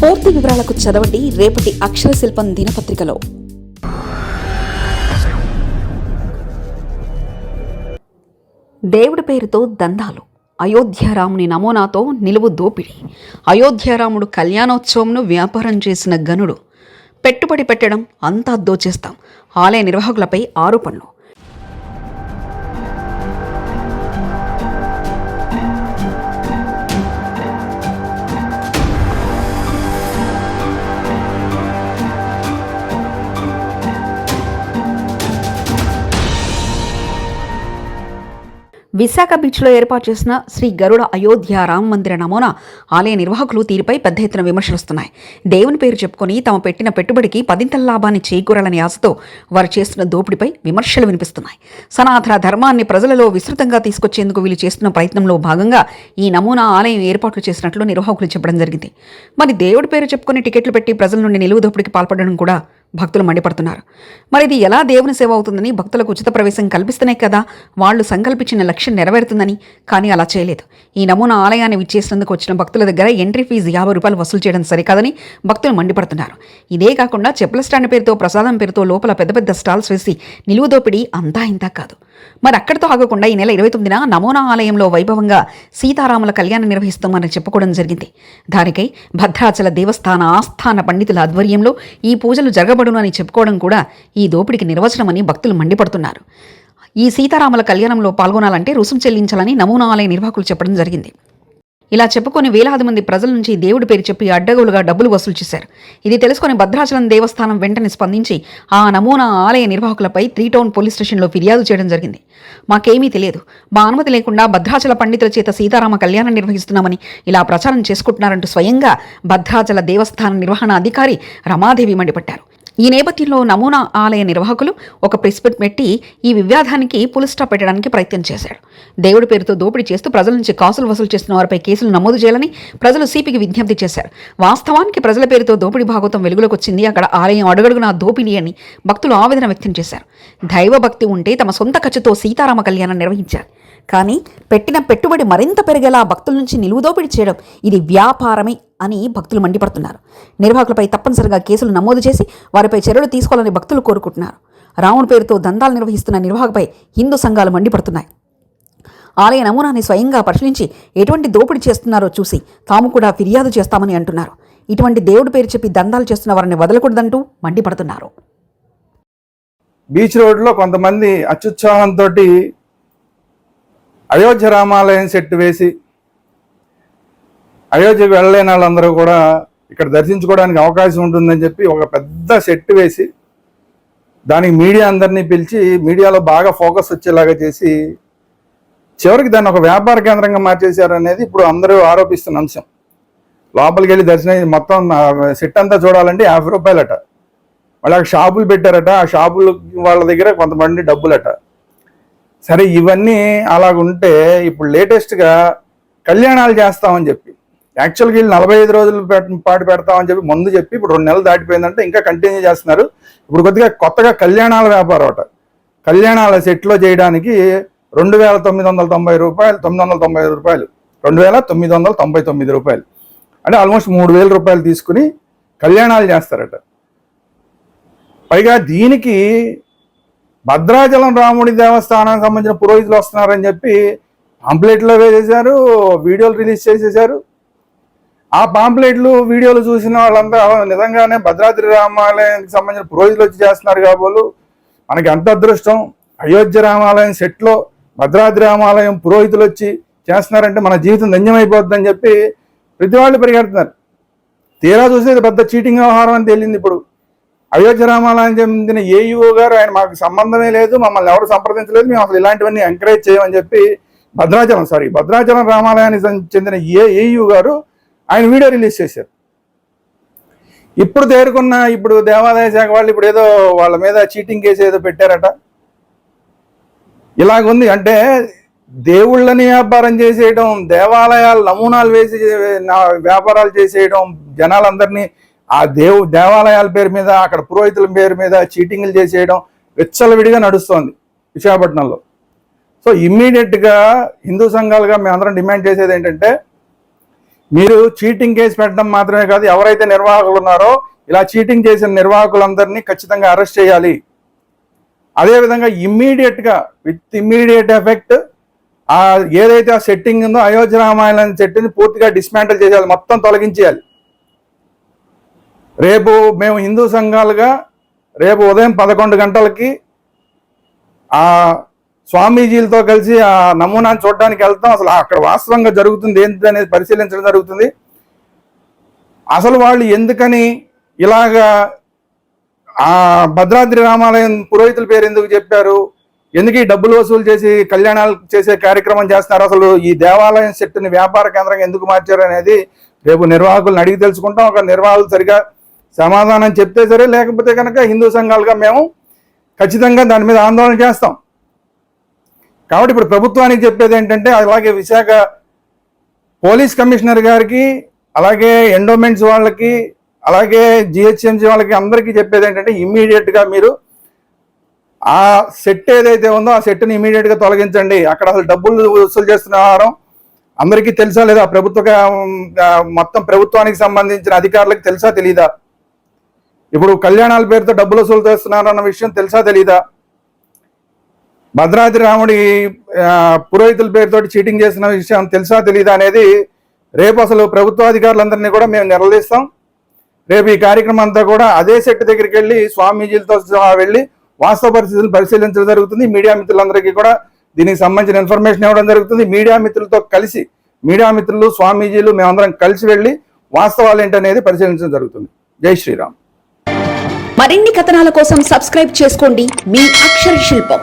పూర్తి వివరాలకు చదవండి రేపటి అక్షర శిల్పం దినపత్రికలో. దేవుడి పేరుతో దందాలు. అయోధ్యారాముని నమూనాతో నిలువు దోపిడీ. అయోధ్యారాముడు కళ్యాణోత్సవంను వ్యాపారం చేసిన గనుడు. పెట్టుబడి పెట్టడం అంతా దోచేస్తాం. ఆలయ నిర్వాహకులపై ఆరోపణలు విశాఖ బీచ్లో ఏర్పాటు చేసిన శ్రీ గరుడ అయోధ్య రామ మందిర నమూనా ఆలయ నిర్వాహకులు తీరుపై పెద్ద ఎత్తున విమర్శలు వస్తున్నాయి. దేవుని పేరు చెప్పుకొని తమ పెట్టిన పెట్టుబడికి పదింతల లాభాన్ని చేకూరాలని ఆశతో వారు చేస్తున్న దోపిడీపై విమర్శలు వినిపిస్తున్నాయి. సనాతన ధర్మాన్ని ప్రజలలో విస్తృతంగా తీసుకొచ్చేందుకు వీళ్ళు చేస్తున్న ప్రయత్నంలో భాగంగా ఈ నమూనా ఆలయం ఏర్పాట్లు చేసినట్లు నిర్వాహకులు చెప్పడం జరిగింది. మరి దేవుడి పేరు చెప్పుకొని టికెట్లు పెట్టి ప్రజల నుండి నిలువు దోపిడికి పాల్పడడం కూడా భక్తులు మండిపడుతున్నారు. మరి ఇది ఎలా దేవుని సేవ అవుతుందని భక్తులకు ఉచిత ప్రవేశం కల్పిస్తేనే కదా వాళ్ళు సంకల్పించిన లక్ష్యం నెరవేరుతుందని. కానీ అలా చేయలేదు. ఈ నమూనా ఆలయాన్ని విచ్చేసినందుకు వచ్చిన భక్తుల దగ్గర ఎంట్రీ ఫీజు యాభై రూపాయలు వసూలు చేయడం సరికాదని భక్తులు మండిపడుతున్నారు. ఇదే కాకుండా చెప్పుల స్టాండ్ పేరుతో ప్రసాదం పేరుతో లోపల పెద్ద పెద్ద స్టాల్స్ వేసి నిలువు దోపిడీ అంతా ఇంతా కాదు. మరి అక్కడితో ఆగకుండా ఈ నెల ఇరవై తొమ్మిదిన నమూనా ఆలయంలో వైభవంగా సీతారాముల కళ్యాణం నిర్వహిస్తామని చెప్పుకోవడం జరిగింది. దానికై భద్రాచల దేవస్థాన ఆస్థాన పండితుల ఆధ్వర్యంలో ఈ పూజలు జరగబడును అని చెప్పుకోవడం కూడా ఈ దోపిడికి నిర్వచనమని భక్తులు మండిపడుతున్నారు. ఈ సీతారాముల కళ్యాణంలో పాల్గొనాలంటే రుసుము చెల్లించాలని నమూనా ఆలయ నిర్వాహకులు చెప్పడం జరిగింది. ఇలా చెప్పుకొని వేలాది మంది ప్రజల నుంచి దేవుడి పేరు చెప్పి అడ్డగోలుగా డబ్బులు వసూలు చేశారు. ఇది తెలుసుకొని భద్రాచలం దేవస్థానం వెంటనే స్పందించి ఆ నమూనా ఆలయ నిర్వాహకులపై త్రీ టౌన్ పోలీస్ స్టేషన్లో ఫిర్యాదు చేయడం జరిగింది. మాకేమీ తెలియదు. మా అనుమతి లేకుండా భద్రాచల పండితుల చేత సీతారామ కళ్యాణం నిర్వహిస్తున్నామని ఇలా ప్రచారం చేసుకుంటున్నారంటూ స్వయంగా భద్రాచల దేవస్థాన నిర్వహణ అధికారి రమాదేవి మండిపట్టారు ఈ నేపథ్యంలో నమూనా ఆలయ నిర్వాహకులు ఒక ప్రెస్ పెట్టి ఈ వివాదానికి పులిస్టాప్ పెట్టడానికి ప్రయత్నం చేశాడు దేవుడి పేరుతో దోపిడీ చేస్తూ ప్రజల నుంచి కాసులు వసూలు చేస్తున్న వారిపై కేసులు నమోదు చేయాలని ప్రజలు సిపికి విజ్ఞప్తి చేశారు. వాస్తవానికి ప్రజల పేరుతో దోపిడీ భాగవతం వెలుగులోకి వచ్చింది. అక్కడ ఆలయం అడుగడుగునా దోపిడీ అని భక్తులు ఆవేదన వ్యక్తం చేశారు. దైవభక్తి ఉంటే తమ సొంత ఖర్చుతో సీతారామ కళ్యాణం నిర్వహించారు కానీ పెట్టిన పెట్టుబడి మరింత పెరిగేలా భక్తుల నుంచి నిలువు దోపిడీ చేయడం ఇది వ్యాపారమే అని భక్తులు మండిపడుతున్నారు. నిర్వాహకులపై తప్పనిసరిగా కేసులు నమోదు చేసి వారిపై చర్యలు తీసుకోవాలని భక్తులు కోరుకుంటున్నారు. రాముడి పేరుతో దందాలు నిర్వహిస్తున్న నిర్వాహకపై హిందూ సంఘాలు మండిపడుతున్నాయి. ఆలయ నమూనాని స్వయంగా పరిశీలించి ఎటువంటి దోపిడీ చేస్తున్నారో చూసి తాము కూడా ఫిర్యాదు చేస్తామని అంటున్నారు. ఇటువంటి దేవుడి పేరు చెప్పి దందాలు చేస్తున్న వారిని వదలకూడదంటూ మండిపడుతున్నారు. బీచ్ రోడ్లో కొంతమంది అత్యుత్సాహంతో అయోధ్య రామాలయం సెట్ వేసి అయోధ్య వెళ్ళలేని వాళ్ళందరూ కూడా ఇక్కడ దర్శించుకోవడానికి అవకాశం ఉంటుందని చెప్పి ఒక పెద్ద సెట్ వేసి దానికి మీడియా అందరినీ పిలిచి మీడియాలో బాగా ఫోకస్ వచ్చేలాగా చేసి చివరికి దాన్ని ఒక వ్యాపార కేంద్రంగా మార్చేశారు అనేది ఇప్పుడు అందరూ ఆరోపిస్తున్న అంశం. లోపలికి వెళ్ళి దర్శనం మొత్తం సెట్ అంతా చూడాలంటే యాభై రూపాయలట. వాళ్ళకి షాపులు పెట్టారట ఆ షాపులు వాళ్ళ దగ్గర కొంతమంది డబ్బులట. సరే ఇవన్నీ అలాగుంటే ఇప్పుడు లేటెస్ట్గా కళ్యాణాలు చేస్తామని చెప్పి యాక్చువల్గా వీళ్ళు నలభై ఐదు రోజులు పాటు పెడతామని చెప్పి ముందు చెప్పి ఇప్పుడు రెండు నెలలు దాటిపోయిందంటే ఇంకా కంటిన్యూ చేస్తున్నారు. ఇప్పుడు కొద్దిగా కొత్తగా కళ్యాణాల వ్యాపారం అట. కళ్యాణాల సెట్లో చేయడానికి రెండు వేల తొమ్మిది వందల తొంభై రూపాయలు తొమ్మిది వందల తొంభై ఐదు రూపాయలు రెండు వేల తొమ్మిది వందల తొంభై తొమ్మిది రూపాయలు. అంటే ఆల్మోస్ట్ మూడు వేల రూపాయలు తీసుకుని కళ్యాణాలు చేస్తారట. పైగా దీనికి భద్రాచలం రాముడి దేవస్థానానికి సంబంధించిన పురోహితులు వస్తున్నారని చెప్పి పాంప్లెట్లో వేసేసారు వీడియోలు రిలీజ్ చేసేసారు ఆ పాంప్లెట్లు వీడియోలు చూసిన వాళ్ళంతా నిజంగానే భద్రాద్రి రామాలయానికి సంబంధించిన పురోహితులు వచ్చి చేస్తున్నారు కాబోలు మనకి అంత అదృష్టం. అయోధ్య రామాలయం సెట్లో భద్రాద్రి రామాలయం పురోహితులు వచ్చి చేస్తున్నారంటే మన జీవితం ధన్యమైపోద్దని చెప్పి ప్రతి వాళ్ళు పరిగెడుతున్నారు. తీరా చూస్తే పెద్ద చీటింగ్ వ్యవహారం అని తేలింది ఇప్పుడు. అయోధ్య రామాలయం చెందిన ఏఈఓ గారు ఆయన మాకు సంబంధమే లేదు మమ్మల్ని ఎవరు సంప్రదించలేదు మేము అసలు ఇలాంటివన్నీ ఎంకరేజ్ చేయమని చెప్పి భద్రాచలం సారీ భద్రాచలం రామాలయానికి చెందిన ఏ ఏయూ గారు ఆయన వీడియో రిలీజ్ చేశారు. ఇప్పుడు తేరుకున్న ఇప్పుడు దేవాదాయ శాఖ వాళ్ళు ఇప్పుడు ఏదో వాళ్ళ మీద చీటింగ్ కేసు ఏదో పెట్టారట. ఇలాగుంది. అంటే దేవుళ్ళని వ్యాపారం చేసేయడం దేవాలయాలు నమూనాలు వేసి నా- వ్యాపారాలు చేసేయడం జనాలందరినీ ఆ దేవు దేవాలయాల పేరు మీద అక్కడ పురోహితుల పేరు మీద చీటింగ్లు చేసేయడం విచ్చలవిడిగా నడుస్తోంది విశాఖపట్నంలో. సో ఇమ్మీడియట్గా హిందూ సంఘాలుగా మేమందరం డిమాండ్ చేసేది ఏంటంటే మీరు చీటింగ్ కేసు పెట్టడం మాత్రమే కాదు ఎవరైతే నిర్వాహకులు ఉన్నారో ఇలా చీటింగ్ చేసిన నిర్వాహకులందరినీ ఖచ్చితంగా అరెస్ట్ చేయాలి. అదేవిధంగా ఇమ్మీడియట్గా విత్ ఇమ్మీడియట్ ఎఫెక్ట్ ఆ ఏదైతే ఆ సెట్టింగ్ ఉందో అయోధ్య రామాయణ సెట్టింగ్ పూర్తిగా డిస్మాంటిల్ చేయాలి మొత్తం తొలగించేయాలి. రేపు మేము హిందూ సంఘాలుగా రేపు ఉదయం పదకొండు గంటలకి ఆ స్వామీజీలతో కలిసి ఆ నమూనాను చూడడానికి వెళ్తాం. అసలు అక్కడ వాస్తవంగా జరుగుతుంది ఏంటి అనేది పరిశీలించడం జరుగుతుంది. అసలు వాళ్ళు ఎందుకని ఇలాగా ఆ భద్రాద్రి రామాలయం పురోహితుల పేరు ఎందుకు చెప్పారు? ఎందుకు ఈ డబ్బులు వసూలు చేసి కళ్యాణాలు చేసే కార్యక్రమం చేస్తున్నారు? అసలు ఈ దేవాలయం సెట్ని వ్యాపార కేంద్రంగా ఎందుకు మార్చారు అనేది రేపు నిర్వాహకులను అడిగి తెలుసుకుంటాం. ఒక నిర్వాహకులు సరిగా సమాధానం చెప్తే సరే లేకపోతే కనుక హిందూ సంఘాలుగా మేము ఖచ్చితంగా దాని మీద ఆందోళన చేస్తాం. కాబట్టి ఇప్పుడు ప్రభుత్వానికి చెప్పేది ఏంటంటే అలాగే విశాఖ పోలీస్ కమిషనర్ గారికి అలాగే ఎండోమెంట్స్ వాళ్ళకి అలాగే జిహెచ్ఎంసీ వాళ్ళకి అందరికీ చెప్పేది ఏంటంటే ఇమ్మీడియట్గా మీరు ఆ సెట్ ఏదైతే ఉందో ఆ సెట్ని ఇమీడియట్గా తొలగించండి. అక్కడ అసలు డబ్బులు వసూలు చేస్తున్న ఆహారం అందరికీ తెలుసా లేదా? ప్రభుత్వ మొత్తం ప్రభుత్వానికి సంబంధించిన అధికారులకు తెలుసా తెలీదా? ఇప్పుడు కళ్యాణాల పేరుతో డబ్బులు వసూలు చేస్తున్నారన్న విషయం తెలుసా తెలీదా? భద్రాద్రి రాముడి పురోహితుల పేరుతో చీటింగ్ చేసిన విషయం తెలుసా తెలీదా అనేది రేపు అసలు ప్రభుత్వాధికారులందరినీ కూడా మేము నిలదీస్తాం. రేపు ఈ కార్యక్రమం అంతా కూడా అదే సెట్ దగ్గరికి వెళ్ళి స్వామీజీలతో సహా వెళ్ళి వాస్తవ పరిస్థితులు పరిశీలించడం జరుగుతుంది. మీడియా మిత్రులందరికీ కూడా దీనికి సంబంధించిన ఇన్ఫర్మేషన్ ఇవ్వడం జరుగుతుంది. మీడియా మిత్రులతో కలిసి మీడియా మిత్రులు స్వామీజీలు మేమందరం కలిసి వెళ్ళి వాస్తవాలు ఏంటనేది పరిశీలించడం జరుగుతుంది. జై శ్రీరామ్. మరిన్ని కథనాల కోసం సబ్స్క్రైబ్ చేసుకోండి. మీ అక్షర శిల్పం.